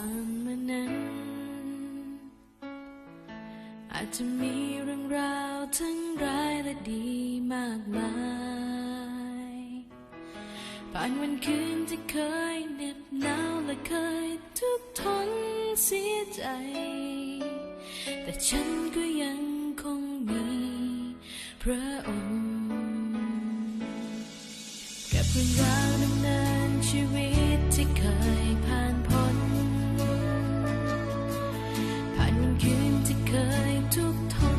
านมานั้น อาจจะมีเรื่องราวทั้งร้ายและดีมากมายผ่านวันคืนที่เคยเหน็บหนาวและเคยทุกข์ทนเสียใจ แต่ฉันก็ยังคงมีพระองค์กับเรื่องราวดำเนินชีวิต ทุกท